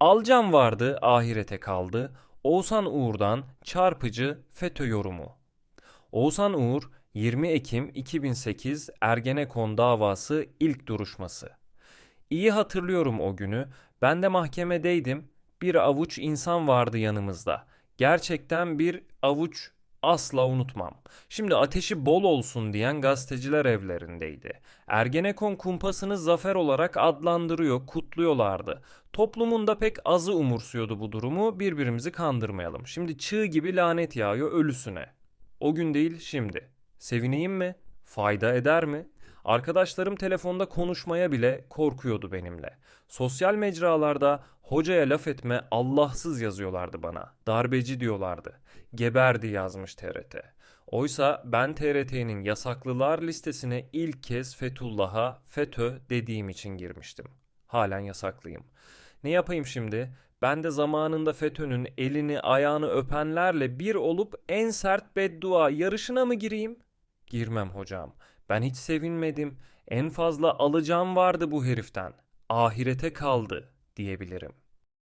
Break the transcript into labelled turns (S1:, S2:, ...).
S1: Alcan vardı, ahirete kaldı. Oğuzhan Uğur'dan çarpıcı FETÖ yorumu. Oğuzhan Uğur 20 Ekim 2008 Ergenekon davası ilk duruşması. İyi hatırlıyorum o günü. Ben de mahkemedeydim. Bir avuç insan vardı yanımızda. Gerçekten bir avuç asla unutmam. Şimdi ateşi bol olsun diyen gazeteciler evlerindeydi. Ergenekon kumpasını zafer olarak adlandırıyor, kutluyorlardı. Toplumun da pek azı umursuyordu bu durumu. Birbirimizi kandırmayalım. Şimdi çığ gibi lanet yağıyor ölüsüne. O gün değil şimdi. Sevineyim mi? Fayda eder mi? Arkadaşlarım telefonda konuşmaya bile korkuyordu benimle. Sosyal mecralarda hocaya laf etme Allahsız yazıyorlardı bana. Darbeci diyorlardı. Geberdi yazmış TRT. Oysa ben TRT'nin yasaklılar listesine ilk kez Fethullah'a FETÖ dediğim için girmiştim. Halen yasaklıyım. Ne yapayım şimdi? Ben de zamanında FETÖ'nün elini ayağını öpenlerle bir olup en sert beddua yarışına mı gireyim? Girmem hocam. Ben hiç sevinmedim. En fazla alacağım vardı bu heriften. Ahirete kaldı diyebilirim.